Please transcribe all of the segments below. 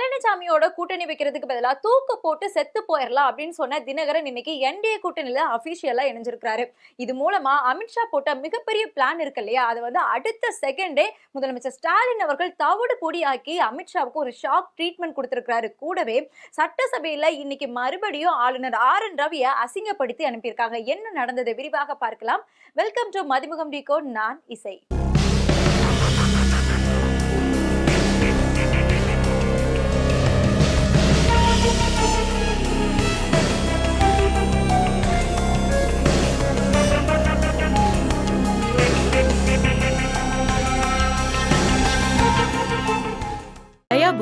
பழனிசாமியோட கூட்டணி வைக்கிறதுக்கு பதிலாக தூக்கு போட்டு செத்து போயிடலாம் அப்படின்னு சொன்ன தினகரன் இன்னைக்கு என்டிஏ கூட்டணியில அபிஷியலா இணைஞ்சிருக்காரு இது மூலமா அமித்ஷா போட்ட மிகப்பெரிய பிளான் இருக்கு இல்லையா? அதை வந்து அடுத்த செகண்டே முதலமைச்சர் ஸ்டாலின் அவர்கள் தவிடு பொடியாக்கி அமித்ஷாவுக்கு ஒரு ஷாக் ட்ரீட்மெண்ட் கொடுத்திருக்கிறாரு. கூடவே சட்டசபையில இன்னைக்கு மறுபடியும் ஆளுநர் ஆர் என் ரவியை அசிங்கப்படுத்தி அனுப்பியிருக்காங்க. என்ன நடந்தது விரிவாக பார்க்கலாம். வெல்கம் டு மதிமுகம் டிகோ நான் இசை.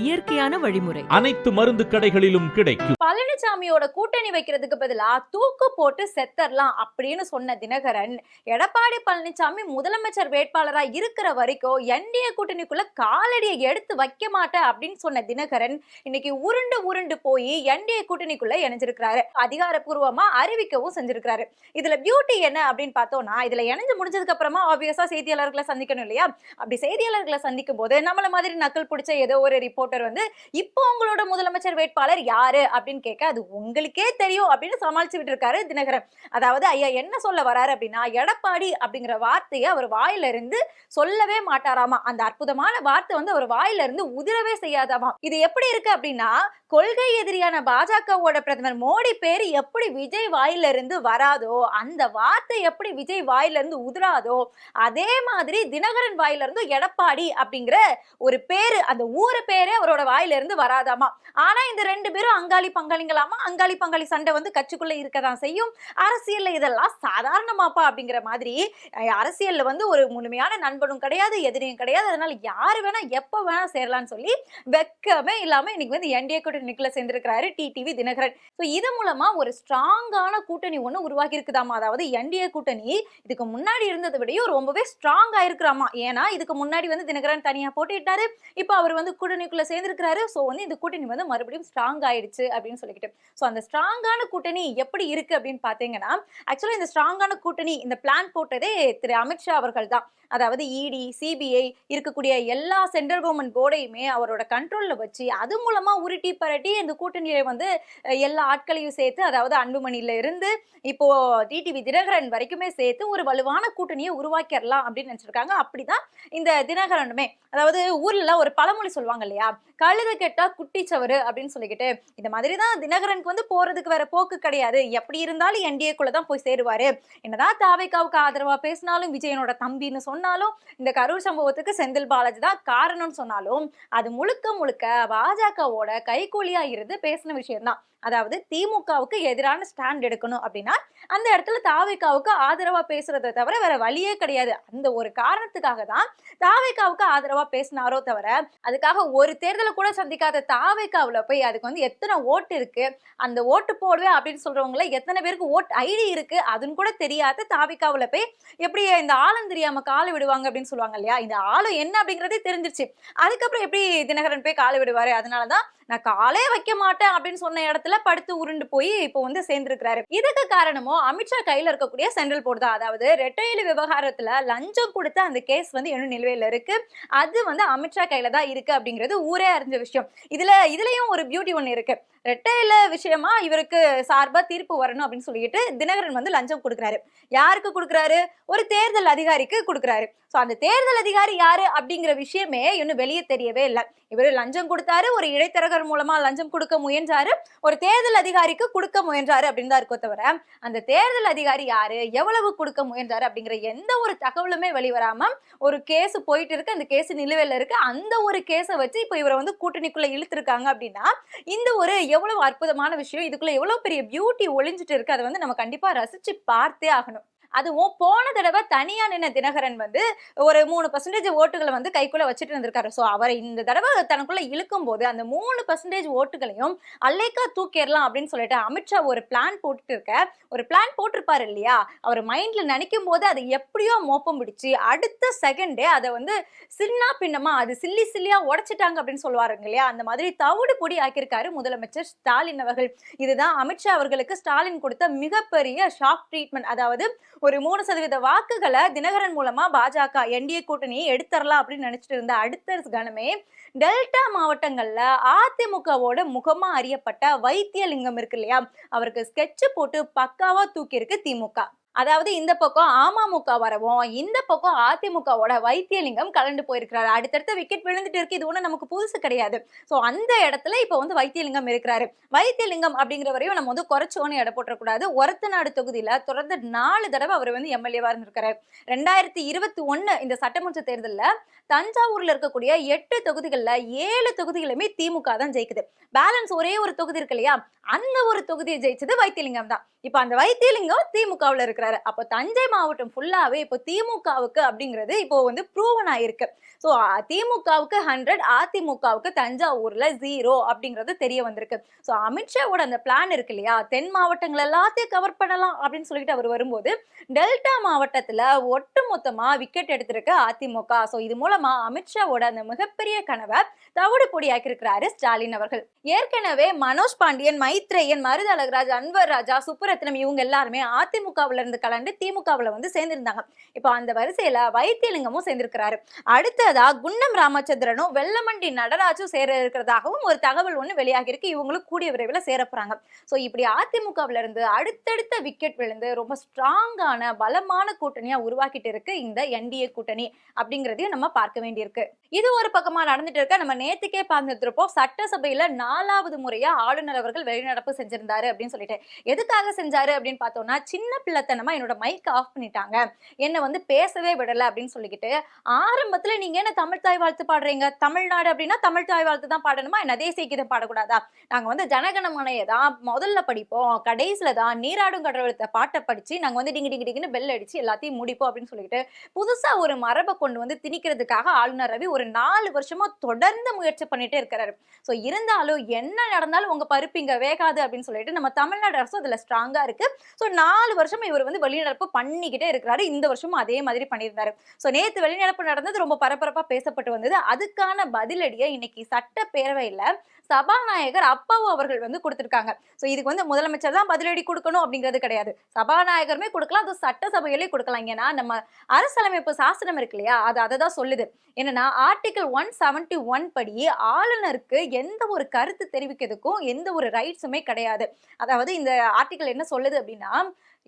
இயற்கையான வழிமுறை. அனைத்து மருந்து கடைகளிலும் கிடைக்கும். பழனிசாமியோட கூட்டணி வைக்கிறதுக்கு பதிலா தூக்கு போட்டு செத்தரலாம் அப்படின்னு சொன்ன தினகரன் எடப்பாடி பழனிசாமி முதலமைச்சர் வேட்பாளரா இருக்கிற வரைக்கும் என்டிஏ கூட்டணிக்குள்ள காலடியை எடுத்து வைக்க மாட்டேன் அப்படின்னு சொன்ன தினகரன் இன்னைக்கு உருண்டு உருண்டு போய் என்டிஏ கூட்டணிக்குள்ள இணைஞ்சிருக்கிறாரு. அதிகாரப்பூர்வமா அறிவிக்கவும் செஞ்சிருக்கிறாரு. இதுல பியூட்டி என்ன அப்படின்னு பார்த்தோம்னா இதுல இணைஞ்சு முடிஞ்சதுக்கு அப்புறமா ஆப்வியஸா செய்தியாளர்களை சந்திக்கணும் இல்லையா? அப்படி செய்தியாளர்களை சந்திக்கும் போது நம்மள மாதிரி நக்கல் பிடிச்ச ஏதோ ஒரு ரிப்போர்ட்டர் வந்து இப்போ உங்களோட முதலமைச்சர் வேட்பாளர் யாரு? அப்படின்னு கேட்க அது உங்களுக்கே தெரியும் அப்படின்னு சமாளிச்சு விட்டு இருக்காரு தினகரன். அதாவது ஐயா என்ன சொல்ல வராரு அப்படின்னா எடப்பாடி அப்படிங்கிற வார்த்தையை அவர் வாயில இருந்து சொல்லவே மாட்டாராமா. அந்த அற்புதமான வார்த்தை வந்து அவர் வாயில இருந்து உதிரவே செய்யாதாமா இது எப்படி இருக்கு அப்படின்னா கொள்கை எதிரியான பாஜகவோட பிரதமர் மோடி பேரு எப்படி விஜய் வாயில இருந்து வராதோ அந்த வார்த்தை எப்படி விஜய் வாயில இருந்து உதிராதோ அதே மாதிரி தினகரன் வாயில இருந்து எடப்பாடி அப்படிங்கிற ஒரு பேரு அந்த ஊரு பேரே அவரோட வாயில இருந்து வராதாமா? ஆனா இந்த ரெண்டு பேரும் அங்காளி பங்காளிங்களாமா? அங்காளி பங்காளி சண்டை வந்து கட்சிக்குள்ள இருக்கதான் செய்யும். அரசியல்ல இதெல்லாம் சாதாரணமாப்பா அப்படிங்கிற மாதிரி அரசியல்ல வந்து ஒரு முழுமையான நண்பனும் கிடையாது எதிரியும் கிடையாது. அதனால யாரு வேணா எப்ப வேணா சேரலாம்னு சொல்லி வெக்கமே இல்லாம இன்னைக்கு வந்து என்டிஏ கூட்டணிக்குள்ள சேர்ந்திருக்கிறாரு டிடிவி தினகரன். ஸோ இது மூலமா ஒரு ஸ்ட்ராங்கான கூட்டணி ஒண்ணு உருவாகி இருக்குதாமா அதாவது என்டிஏ கூட்டணி இதுக்கு முன்னாடி இருந்ததை விடையும் ரொம்பவே ஸ்ட்ராங் ஆயிருக்கிறாமா? ஏன்னா இதுக்கு முன்னாடி வந்து தினகரன் தனியா போட்டிட்டாரு இப்போ அவர் வந்து கூட்டணிக்குள்ள சேர்ந்திருக்கிறாரு. ஸோ வந்து இந்த கூட்டணி வந்து மறுபடியும் ஸ்ட்ராங் ஆயிடுச்சு அப்படின்னு சொல்லிக்கிட்டு. ஸோ அந்த ஸ்ட்ராங்கான கூட்டணி எப்படி இருக்கு அப்படின்னு பார்த்தீங்கன்னா ஆக்சுவலாக இந்த ஸ்ட்ராங்கான கூட்டணி இந்த பிளான் போட்டதே திரு அமித்ஷா அவர்கள் தான். அதாவது இடி சிபிஐ இருக்கக்கூடிய எல்லா சென்ட்ரல் கவர்மெண்ட் போர்டையுமே அவரோட கண்ட்ரோலில் வச்சு அது மூலமாக உருட்டி பரட்டி இந்த கூட்டணியை வந்து எல்லா ஆட்களையும் சேர்த்து அதாவது அன்புமணியில இருந்து இப்போ டிடிவி தினகரன் வரைக்குமே சேர்த்து ஒரு வலுவான கூட்டணியை உருவாக்கிடலாம் அப்படின்னு நினைச்சிருக்காங்க. அப்படிதான் இந்த தினகரனுமே. அதாவது ஊரில் ஒரு பழமொழி சொல்லுவாங்க இல்லையா? கழுத கெட்டா குட்டிச்சவரு அப்படின்னு சொல்லிக்கிட்டு இந்த மாதிரி தான் தினகரனுக்கு வந்து போறதுக்கு வேற போக்கு கிடையாது. எப்படி இருந்தாலும் என்டிஏக்குள்ள தான் போய் சேருவாரு. என்னதான் தாவைக்காவுக்கு ஆதரவா பேசினாலும் விஜயனோட தம்பின்னு சொன்னாலும் இந்த கரூர் சம்பவத்துக்கு செந்தில் பாலாஜி தான் காரணம்னு சொன்னாலும் அது முழுக்க முழுக்க பாஜகவோட கைகூலியா இருந்து பேசின விஷயம்தான். அதாவது திமுகவுக்கு எதிரான ஸ்டாண்ட் எடுக்கணும் அப்படின்னா அந்த இடத்துல தாவைக்காவுக்கு ஆதரவா பேசுறதை தவிர வேற வழியே கிடையாது. அந்த ஒரு காரணத்துக்காக தான் தாவைக்காவுக்கு ஆதரவா பேசினாரோ தவிர அதுக்காக ஒரு தேர்தலை கூட சந்திக்காத தாவைக்காவுல போய் அதுக்கு வந்து எத்தனை ஓட்டு இருக்கு அந்த ஓட்டு போடுவேன் அப்படின்னு சொல்றவங்கள எத்தனை பேருக்கு ஓட் ஐடி இருக்கு அதுன்னு கூட தெரியாத தாவைக்காவுல போய் எப்படி இந்த ஆழம் தெரியாம காலை விடுவாங்க அப்படின்னு சொல்லுவாங்க இல்லையா? இந்த ஆளு என்ன அப்படிங்கறதே தெரிஞ்சிருச்சு. அதுக்கப்புறம் எப்படி தினகரன் போய் காலை விடுவாரு? அதனாலதான் நான் காலே வைக்க மாட்டேன் அப்படின்னு சொன்ன இடத்துல படுத்து உருண்டு போய் இப்போ வந்து சேர்ந்திருக்கிறாரு. இதுக்கு காரணமோ அமித்ஷா கையில இருக்கக்கூடிய சென்ட்ரல் போர்டு தான். அதாவது ரெட்டையிலு விவகாரத்துல லஞ்சம் கொடுத்த அந்த கேஸ் வந்து இன்னும் நிலுவையில இருக்கு. அது வந்து அமித்ஷா கையில தான் இருக்கு அப்படிங்கிறது ஊரே அறிஞ்ச விஷயம். இதுல இதுலயும் ஒரு பியூட்டி ஒன்று இருக்கு. ரெட்டையில விஷயமா இவருக்கு சார்பா தீர்ப்பு வரணும் அப்படின்னு சொல்லிட்டு தினகரன் வந்து லஞ்சம் கொடுக்குறாரு. யாருக்கு கொடுக்குறாரு? ஒரு தேர்தல் அதிகாரிக்கு கொடுக்குறாரு. ஸோ அந்த தேர்தல் அதிகாரி யாரு அப்படிங்கிற விஷயமே இன்னும் வெளியே தெரியவே இல்லை. இவர் லஞ்சம் கொடுத்தாரு ஒரு இடைத்தரகர் மூலமா லஞ்சம் கொடுக்க முயன்றாரு ஒரு தேர்தல் அதிகாரிக்கு கொடுக்க முயன்றாரு அப்படின்னு தான் இருக்கோ தவிர அந்த தேர்தல் அதிகாரி யாரு எவ்வளவு கொடுக்க முயன்றாரு அப்படிங்கிற எந்த ஒரு தகவலுமே வெளிவராம ஒரு கேஸ் போயிட்டு இருக்கு அந்த கேஸ் நிலுவையில் இருக்கு. அந்த ஒரு கேஸை வச்சு இப்போ இவரை வந்து கூட்டணிக்குள்ள இழுத்துருக்காங்க அப்படின்னா இந்த ஒரு எவ்வளவு அற்புதமான விஷயம் இதுக்குள்ள எவ்வளவு பெரிய பியூட்டி ஒளிஞ்சிட்டு இருக்கு அதை வந்து நம்ம கண்டிப்பா ரசிச்சு பார்த்தே ஆகணும். அதுவும் போன தடவை தனியா நின்ன தினகரன் வந்து ஒரு மூணு பர்சன்டேஜ் ஓட்டுகளை வந்து கைக்குள்ள வச்சுட்டு இருந்திருக்காரு. ஸோ அவரை இந்த தடவை தனக்குள்ள இழுக்கும் போது அந்த மூணு பர்சன்டேஜ் ஓட்டுகளையும் அல்லைக்கா தூக்கிடலாம் அப்படின்னு சொல்லிட்டு அமித்ஷா ஒரு பிளான் போட்டுட்டு இருக்க ஒரு பிளான் போட்டிருப்பாரு இல்லையா? அவர் மைண்ட்ல நினைக்கும் போது அது எப்படியோ மோப்பம் பிடிச்சி அடுத்த செகண்டே அதை வந்து சின்னா பின்னமா அது சில்லி சில்லியா உடைச்சிட்டாங்க அப்படின்னு சொல்லுவாருங்க இல்லையா? அந்த மாதிரி தவிடு பொடி ஆக்கியிருக்காரு முதலமைச்சர் ஸ்டாலின் அவர்கள். இதுதான் அமித்ஷா அவர்களுக்கு ஸ்டாலின் கொடுத்த மிகப்பெரிய ஷாக் ட்ரீட்மெண்ட் அதாவது ஒரு மூணு சதவீத வாக்குகளை தினகரன் மூலமா பாஜக என்டிஏ கூட்டணியை எடுத்துடலாம் அப்படின்னு நினைச்சிட்டு இருந்த அடுத்த கணமே டெல்டா மாவட்டங்கள்ல அதிமுகவோட முகமா அறியப்பட்ட வைத்தியலிங்கம் இருக்கு இல்லையா? அவருக்கு ஸ்கெட்ச் போட்டு பக்காவா தூக்கி இருக்கு திமுக. அதாவது இந்த பக்கம் அமமுக வரவும் இந்த பக்கம் அதிமுகவோட வைத்தியலிங்கம் கலந்து போயிருக்கிறாரு. அடுத்தடுத்த விக்கெட் விழுந்துட்டு இருக்கு. இது ஒண்ணு நமக்கு புதுசு கிடையாது. சோ அந்த இடத்துல இப்ப வந்து வைத்தியலிங்கம் இருக்கிறாரு. வைத்தியலிங்கம் அப்படிங்கிறவரையும் நம்ம வந்து குறைச்சோன்னு எடை போட்டக்கூடாது ஒரத்த நாடு தொகுதியில தொடர்ந்து நாலு தடவை அவர் வந்து எம்எல்ஏவா இருந்திருக்காரு. ரெண்டாயிரத்தி இருபத்தி ஒண்ணு இந்த சட்டமன்ற தேர்தலில் தஞ்சாவூர்ல இருக்கக்கூடிய எட்டு தொகுதிகளில் ஏழு தொகுதிகளுமே திமுக தான் ஜெயிக்குது. பேலன்ஸ் ஒரே ஒரு தொகுதி இருக்கு இல்லையா? அந்த ஒரு தொகுதியை ஜெயிச்சது வைத்தியலிங்கம் தான். இப்ப அந்த வைத்தியலிங்கம் திமுகவில் திமுகவுல இருக்கிறாரு. அப்போ தஞ்சை மாவட்டம் ஃபுல்லாவே இப்போ திமுகவுக்கு அப்படிங்கிறது இப்போ வந்து ப்ரூவன் ஆயிருக்கு. ஸோ திமுகவுக்கு ஹண்ட்ரட் அதிமுகவுக்கு தஞ்சாவூர்ல ஜீரோ அப்படிங்கிறது தெரிய வந்திருக்கு. ஸோ அமித்ஷாவோட அந்த பிளான் இருக்கு இல்லையா? தென் மாவட்டங்கள் எல்லாத்தையும் கவர் பண்ணலாம் அப்படின்னு சொல்லிட்டு அவர் வரும்போது டெல்டா மாவட்டத்துல ஒட்டு மொத்தமா விக்கெட் எடுத்திருக்கு அதிமுக. ஸோ இது மூலமா அமித்ஷாவோட அந்த மிகப்பெரிய கனவை தவிடு பொடியாக்கி இருக்கிறாரு ஸ்டாலின் அவர்கள். ஏற்கனவே மனோஜ் பாண்டியன் மைத்ரேயன் மருது அழகராஜ் அன்வர் ராஜா சுப்புரத்னம் இவங்க எல்லாருமே அதிமுகவுல இருந்து கலந்து திமுகவில் வந்து சேர்ந்திருந்தாங்க. இப்போ அந்த வரிசையில வைத்தியலிங்கமும் சேர்ந்திருக்கிறாரு. அடுத்ததா குன்னம் ராமச்சந்திரனும் வெள்ளமண்டி நடராஜும் சேர இருக்கிறதாகவும் ஒரு தகவல் ஒன்று வெளியாகி இருக்கு இவங்களும் கூடிய விரைவில் சேர ஸோ இப்படி அதிமுகவில் இருந்து அடுத்தடுத்த விக்கெட் விழுந்து ரொம்ப ஸ்ட்ராங்கான பலமான கூட்டணியா உருவாக்கிட்டு இருக்கு இந்த என்டிஏ கூட்டணி அப்படிங்கிறதையும் நம்ம பார்க்க வேண்டியிருக்கு. இது ஒரு பக்கமா நடந்துட்டு இருக்க நம்ம நேத்துக்கே பார்த்துருப்போம் இருப்போம் சட்டசபையில நாலாவது முறையா ஆளுநர் அவர்கள் வெளிநடப்பு செஞ்சிருந்தாரு அப்படின்னு சொல்லிட்டு. எதுக்காக செஞ்சாரு அப்படின்னு பார்த்தோம்னா சின்ன பிள்ளைத்தனமா என்னோட மைக் ஆஃப் பண்ணிட்டாங்க. என்னை வந்து பேசவே விடல அப்படின்னு சொல்லிக்கிட்டு ஆரம்பத்துல நீங்க என்ன தமிழ் தாய் வாழ்த்து பாடுறீங்க? தமிழ்நாடு அப்படின்னா தமிழ் தாய் வாழ்த்து தான் பாடணுமா? என்ன தேசிய கீதம் பாடக்கூடாதா? நாங்க வந்து ஜனகணமனையை தான் முதல்ல படிப்போம். கடைசியில தான் நீராடும் கடவுளத்தை பாட்டை படிச்சு நாங்க வந்து டிங்கு டிங்கு டிங்குன்னு பெல் அடிச்சு எல்லாத்தையும் முடிப்போம் அப்படின்னு சொல்லிட்டு புதுசா ஒரு மரபை கொண்டு வந்து திணிக்கிறதுக்காக ஆளுநர் ரவி ஒரு நாலு வருஷமா தொடர்ந்து முயற்சி பண்ணிட்டே இருக்கிறாரு. ஸோ இருந்தாலும் என்ன நடந்தாலும் உங்க பருப்பு இங்க வேகாது அப்படின்னு சொல்லிட்டு நம்ம தமிழ்நாடு அரசு அதுல ஸ்ட்ராங்கா இருக்கு. ஸோ நாலு வருஷமா இவர் வந்து வெளிநடப்பு பண்ணிக்கிட்டே இருக்கிறாரு. இந்த வருஷமும் அதே மாதிரி பண்ணியிருந்தாரு. ஸோ நேத்து வெளிநடப்பு நடந்தது ரொம்ப பரபரப்பா பேசப்பட்டு வந்தது. அதுக்கான பதிலடியை இன்னைக்கு சட்டப்பேரவையில் சபாநாயகர் அப்பாவு அவர்கள் வந்து கொடுத்திருக்காங்க. ஸோ இதுக்கு வந்து முதலமைச்சர் தான் பதிலடி கொடுக்கணும் அப்படிங்கிறது கிடையாது. சபாநாயகருமே கொடுக்கலாம். அது சட்டசபையிலே கொடுக்கலாம். ஏன்னா நம்ம அரசியலமைப்பு சாசனம் இருக்கு இல்லையா? அது அதை தான் சொல்லுது. என்னன்னா ஆர்டிகல் ஒன் செவன்டி ஒன் படி ஆளுநருக்கு எந்த ஒரு கருத்து தெரிவிக்கிறதுக்கும் எந்த ஒரு ரைட்ஸுமே கிடையாது. அதாவது இந்த ஆர்டிகல் என்ன சொல்லுது அப்படின்னா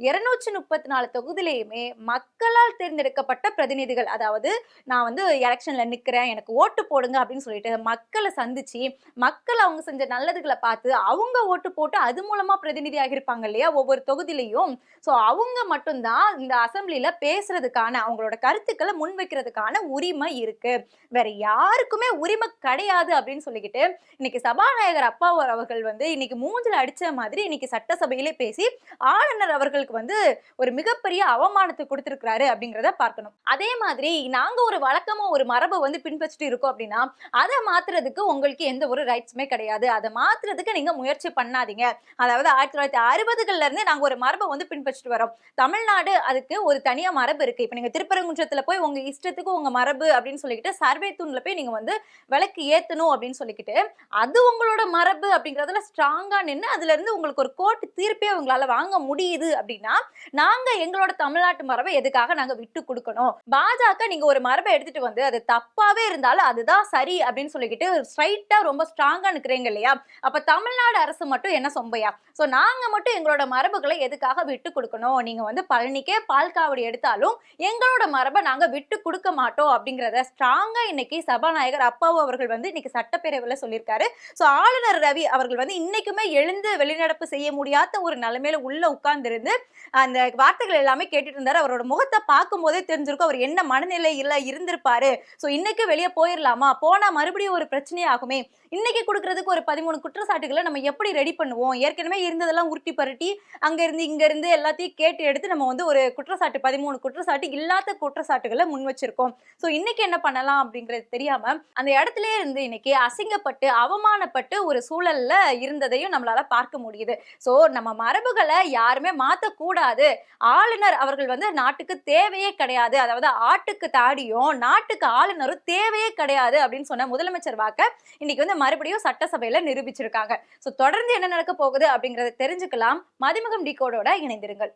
இருநூற்றி முப்பத்தி நாலு தொகுதியிலையுமே மக்களால் தேர்ந்தெடுக்கப்பட்ட பிரதிநிதிகள் அதாவது நான் வந்து எலெக்ஷன்ல நிக்கிறேன் எனக்கு ஓட்டு போடுங்க அப்படின்னு சொல்லிட்டு மக்களை சந்திச்சு மக்கள் அவங்க செஞ்ச நல்லதுகளை பார்த்து அவங்க ஓட்டு போட்டு அது மூலமா பிரதிநிதி ஆகியிருப்பாங்க இல்லையா? ஒவ்வொரு தொகுதியிலையும். ஸோ அவங்க மட்டும்தான் இந்த அசெம்பிளில பேசுறதுக்கான அவங்களோட கருத்துக்களை முன்வைக்கிறதுக்கான உரிமை இருக்கு. வேற யாருக்குமே உரிமை கிடையாது அப்படின்னு சொல்லிக்கிட்டு இன்னைக்கு சபாநாயகர் அப்பாவர் அவர்கள் வந்து இன்னைக்கு மூஞ்சில் அடிச்ச மாதிரி இன்னைக்கு சட்டசபையிலே பேசி ஆளுநர் அவர்களுக்கு வந்து ஒரு மிகப்பெரிய அவமானத்தை கொடுத்துருக்கிறாரு அப்படிங்கிறத பார்க்கணும். அதே மாதிரி நாங்க ஒரு வழக்கமா ஒரு மரபை வந்து பின்பற்றிட்டு இருக்கோம் அப்படின்னா அதை மாத்துறதுக்கு உங்களுக்கு எந்த ஒரு ரைட்ஸுமே கிடையாது. அதை மாத்துறதுக்கு நீங்க முயற்சி பண்ணாதீங்க. அதாவது ஆயிரத்தி தொள்ளாயிரத்தி அறுபதுகள்ல இருந்து நாங்க ஒரு மரபை வந்து பின்பற்றிட்டு வரோம். தமிழ்நாடு அதுக்கு ஒரு தனியா மரபு இருக்கு. இப்ப நீங்க திருப்பரங்குன்றத்துல போய் உங்க இஷ்டத்துக்கு உங்க மரபு அப்படின்னு சொல்லிக்கிட்டு சர்வே தூண்ல போய் நீங்க வந்து விளக்கு ஏத்தணும் அப்படின்னு சொல்லிக்கிட்டு அது உங்களோட மரபு அப்படிங்கறதுல ஸ்ட்ராங்கா நின்று அதுல இருந்து உங்களுக்கு ஒரு கோர்ட் தீர்ப்பே உங்களால வாங்க முடியுது அப்படின்னு நாங்க எங்களோட தமிழ்நாட்டு மரபை எதுக்காக நாங்க விட்டு கொடுக்கணும்? பாஜக நீங்க ஒரு மரபை எடுத்துட்டு வந்து அது தப்பாவே இருந்தாலும் அதுதான் சரி அப்படின்னு சொல்லிக்கிட்டு ஸ்ட்ரைட்டா ரொம்ப ஸ்ட்ராங்கா நிக்கிறீங்க இல்லையா? அப்ப தமிழ்நாடு அரசு மட்டும் என்ன சொம்பையா? சோ நாங்க மட்டும் எங்களோட மரபுகளை எதுக்காக விட்டு கொடுக்கணும்? நீங்க வந்து பழனிக்கே பால் காவடி எடுத்தாலும் எங்களோட மரபை நாங்க விட்டு கொடுக்க மாட்டோம் அப்படிங்கறத ஸ்ட்ராங்கா இன்னைக்கு சபாநாயகர் அப்பாவு அவர்கள் வந்து இன்னைக்கு சட்டப்பேரவையில் சொல்லியிருக்காரு. ஸோ ஆளுநர் ரவி அவர்கள் வந்து இன்னைக்குமே எழுந்து வெளிநடப்பு செய்ய முடியாத ஒரு நிலைமையில உள்ள உட்கார்ந்திருந்து அந்த வார்த்தைகள் எல்லாமே கேட்டுட்டு இருந்தாரு. அவரோட முகத்தை பார்க்கும் போதே தெரிஞ்சிருக்கும் அவர் என்ன மனநிலை இல்ல இருந்திருப்பாரு. சோ இன்னைக்கு வெளியே போயிடலாமா போனா மறுபடியும் ஒரு பிரச்சனையாகுமே இன்னைக்கு கொடுக்கறதுக்கு ஒரு பதிமூணு குற்றச்சாட்டுகளை நம்ம எப்படி ரெடி பண்ணுவோம்? ஏற்கனவே இருந்ததெல்லாம் உருட்டி பரட்டி அங்க இருந்து இங்க இருந்து எல்லாத்தையும் கேட்டு எடுத்து நம்ம வந்து ஒரு குற்றச்சாட்டு பதிமூணு குற்றச்சாட்டு இல்லாத குற்றச்சாட்டுகளை முன் வச்சிருக்கோம். சோ இன்னைக்கு என்ன பண்ணலாம் அப்படிங்கிறது தெரியாம அந்த இடத்துல இருந்து இன்னைக்கு அசிங்கப்பட்டு அவமானப்பட்டு ஒரு சூழல்ல இருந்ததையும் நம்மளால பார்க்க முடியுது. சோ நம்ம மரபுகளை யாருமே கூடாது. ஆளுநர் அவர்கள் வந்து நாட்டுக்கு தேவையே கிடையாது. அதாவது ஆட்டுக்கு தாடியும் நாட்டுக்கு ஆளுநரும் தேவையே கிடையாது அப்படின்னு சொன்ன முதலமைச்சர் வாக்க இன்னைக்கு வந்து மறுபடியும் சட்டசபையில நிரூபிச்சிருக்காங்க. ஸோ தொடர்ந்து என்ன நடக்க போகுது அப்படிங்கறத தெரிஞ்சுக்கலாம். மதிமுகம் டிகோடோட இணைந்திருங்கள்.